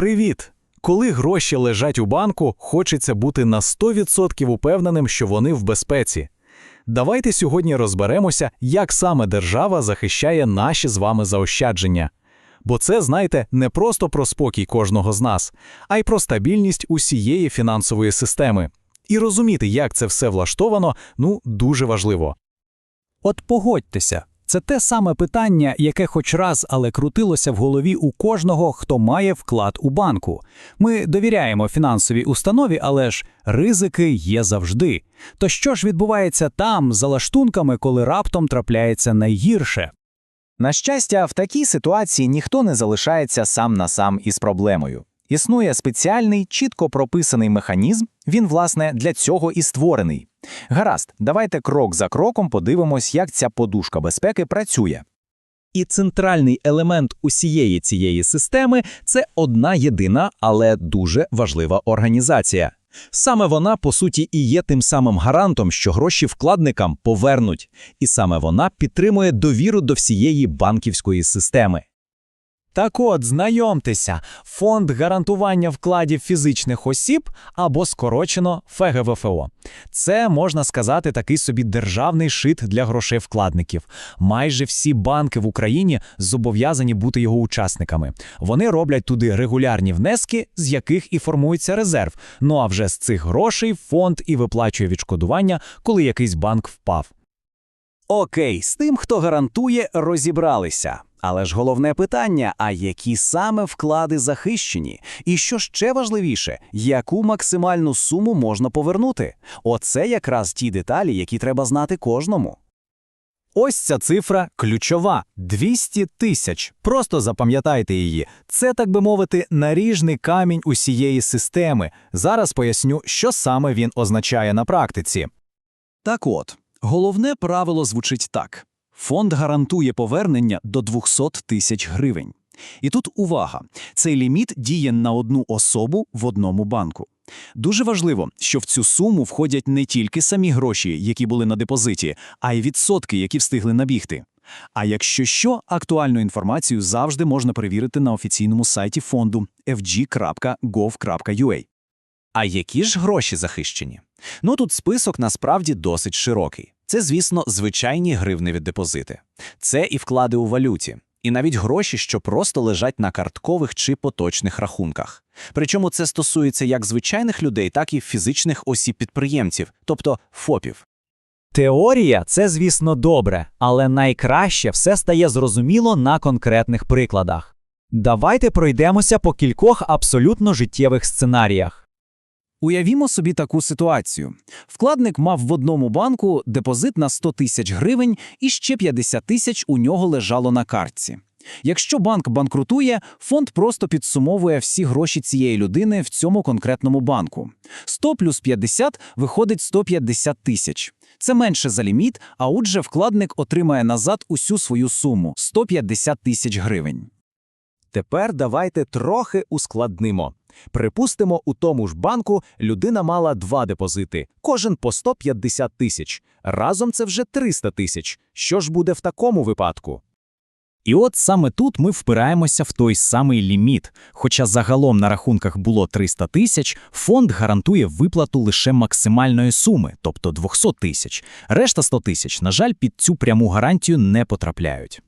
Привіт! Коли гроші лежать у банку, хочеться бути на 100% упевненим, що вони в безпеці. Давайте сьогодні розберемося, як саме держава захищає наші з вами заощадження. Бо це, знаєте, не просто про спокій кожного з нас, а й про стабільність усієї фінансової системи. І розуміти, як це все влаштовано, ну дуже важливо. От погодьтеся, це те саме питання, яке хоч раз, але крутилося в голові у кожного, хто має вклад у банку. Ми довіряємо фінансовій установі, але ж ризики є завжди. То що ж відбувається там, за лаштунками, коли раптом трапляється найгірше? На щастя, в такій ситуації ніхто не залишається сам на сам із проблемою. Існує спеціальний, чітко прописаний механізм, він, власне, для цього і створений. Гаразд, давайте крок за кроком подивимось, як ця подушка безпеки працює. І центральний елемент усієї цієї системи це одна єдина, але дуже важлива організація. Саме вона, по суті, і є тим самим гарантом, що гроші вкладникам повернуть, і саме вона підтримує довіру до всієї банківської системи. Так от, знайомтеся, фонд гарантування вкладів фізичних осіб або скорочено ФГВФО. Це можна сказати такий собі державний шит для грошей вкладників. Майже всі банки в Україні зобов'язані бути його учасниками. Вони роблять туди регулярні внески, з яких і формується резерв. Ну а вже з цих грошей фонд і виплачує відшкодування, коли якийсь банк впав. Окей, з тим, хто гарантує, розібралися. Але ж головне питання: а які саме вклади захищені? І що ще важливіше, яку максимальну суму можна повернути? Оце якраз ті деталі, які треба знати кожному. Ось ця цифра ключова 200 тисяч. Просто запам'ятайте її. Це, так би мовити, наріжний камінь усієї системи. Зараз поясню, що саме він означає на практиці. Так от, головне правило звучить так: фонд гарантує повернення до 200 тисяч гривень. І тут увага: цей ліміт діє на одну особу в одному банку. Дуже важливо, що в цю суму входять не тільки самі гроші, які були на депозиті, а й відсотки, які встигли набігти. А якщо що, актуальну інформацію завжди можна перевірити на офіційному сайті фонду fg.gov.ua. А які ж гроші захищені? Ну тут список насправді досить широкий. Це, звісно, звичайні гривневі депозити. Це і вклади у валюті, і навіть гроші, що просто лежать на карткових чи поточних рахунках. Причому це стосується як звичайних людей, так і фізичних осіб-підприємців, тобто ФОПів. Теорія це, звісно, добре, але найкраще все стає зрозуміло на конкретних прикладах. Давайте пройдемося по кількох абсолютно життєвих сценаріях. Уявімо собі таку ситуацію. Вкладник мав в одному банку депозит на 100 тисяч гривень і ще 50 тисяч у нього лежало на картці. Якщо банк банкрутує, фонд просто підсумовує всі гроші цієї людини в цьому конкретному банку. 100 плюс 50 виходить 150 тисяч. Це менше за ліміт, а отже, вкладник отримає назад усю свою суму 150 тисяч гривень. Тепер давайте трохи ускладнимо. Припустимо, у тому ж банку людина мала два депозити, кожен по 150 тисяч. Разом це вже 300 тисяч. Що ж буде в такому випадку? І от саме тут ми впираємося в той самий ліміт. Хоча загалом на рахунках було 300 тисяч, фонд гарантує виплату лише максимальної суми, тобто 200 тисяч. Решта 100 тисяч, на жаль, під цю пряму гарантію не потрапляють.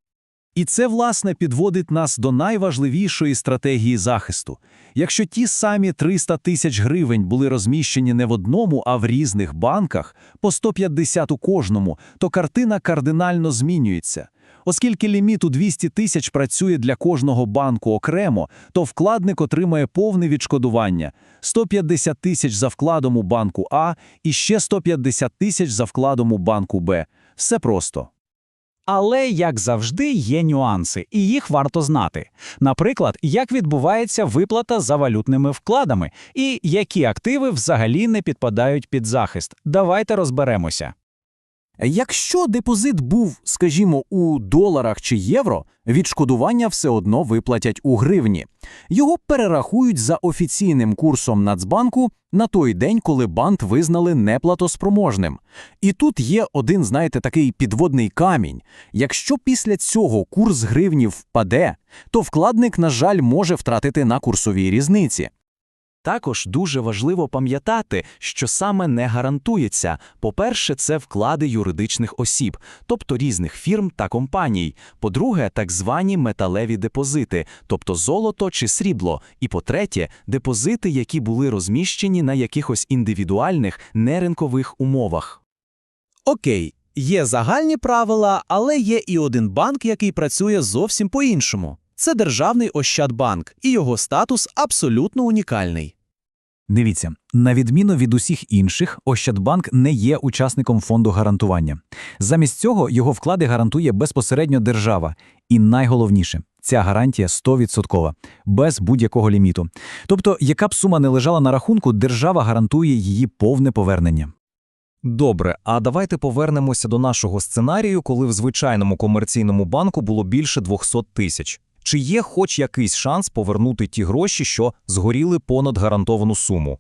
І це, власне, підводить нас до найважливішої стратегії захисту. Якщо ті самі 300 тисяч гривень були розміщені не в одному, а в різних банках, по 150 у кожному, то картина кардинально змінюється. Оскільки ліміт у 200 тисяч працює для кожного банку окремо, то вкладник отримає повне відшкодування – 150 тисяч за вкладом у банку А і ще 150 тисяч за вкладом у банку Б. Все просто. Але, як завжди, є нюанси, і їх варто знати. Наприклад, як відбувається виплата за валютними вкладами, і які активи взагалі не підпадають під захист. Давайте розберемося. Якщо депозит був, скажімо, у доларах чи євро, відшкодування все одно виплатять у гривні. Його перерахують за офіційним курсом Нацбанку на той день, коли банк визнали неплатоспроможним. І тут є один, знаєте, такий підводний камінь. Якщо після цього курс гривні впаде, то вкладник, на жаль, може втратити на курсовій різниці. Також дуже важливо пам'ятати, що саме не гарантується. По-перше, це вклади юридичних осіб, тобто різних фірм та компаній. По-друге, так звані металеві депозити, тобто золото чи срібло. І по-третє, депозити, які були розміщені на якихось індивідуальних неринкових умовах. Окей, є загальні правила, але є і один банк, який працює зовсім по-іншому. Це Державний Ощадбанк, і його статус абсолютно унікальний. Дивіться, на відміну від усіх інших, Ощадбанк не є учасником фонду гарантування. Замість цього його вклади гарантує безпосередньо держава. І найголовніше, ця гарантія 100%, без будь-якого ліміту. Тобто, яка б сума не лежала на рахунку, держава гарантує її повне повернення. Добре, а давайте повернемося до нашого сценарію, коли в звичайному комерційному банку було більше 200 тисяч. Чи є хоч якийсь шанс повернути ті гроші, що згоріли понад гарантовану суму?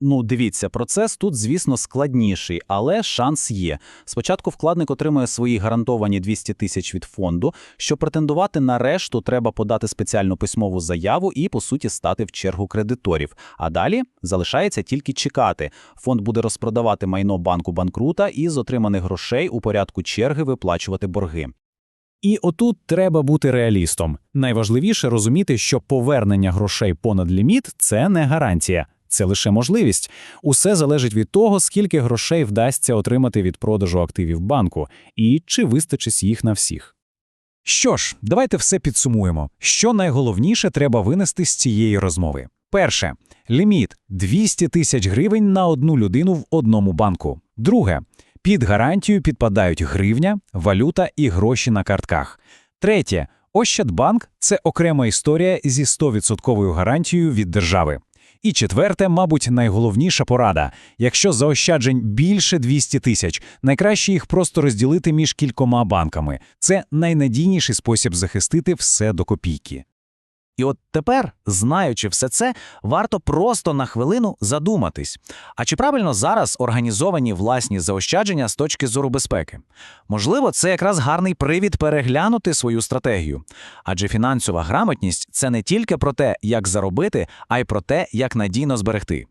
Ну, дивіться, процес тут, звісно, складніший, але шанс є. Спочатку вкладник отримує свої гарантовані 200 тисяч від фонду. Щоб претендувати на решту, треба подати спеціальну письмову заяву і, по суті, стати в чергу кредиторів. А далі залишається тільки чекати. Фонд буде розпродавати майно банку банкрута і з отриманих грошей у порядку черги виплачувати борги. І отут треба бути реалістом. Найважливіше розуміти, що повернення грошей понад ліміт це не гарантія, це лише можливість. Усе залежить від того, скільки грошей вдасться отримати від продажу активів банку і чи вистачить їх на всіх. Що ж, давайте все підсумуємо. Що найголовніше треба винести з цієї розмови. Перше ліміт 200 тисяч гривень на одну людину в одному банку. Друге під гарантію підпадають гривня, валюта і гроші на картках. Третє Ощадбанк це окрема історія зі 100% гарантією від держави. І четверте, мабуть, найголовніша порада. Якщо заощаджень більше 200 тисяч, найкраще їх просто розділити між кількома банками. Це найнадійніший спосіб захистити все до копійки. І от тепер, знаючи все це, варто просто на хвилину задуматись. А чи правильно зараз організовані власні заощадження з точки зору безпеки? Можливо, це якраз гарний привід переглянути свою стратегію. Адже фінансова грамотність це не тільки про те, як заробити, а й про те, як надійно зберегти.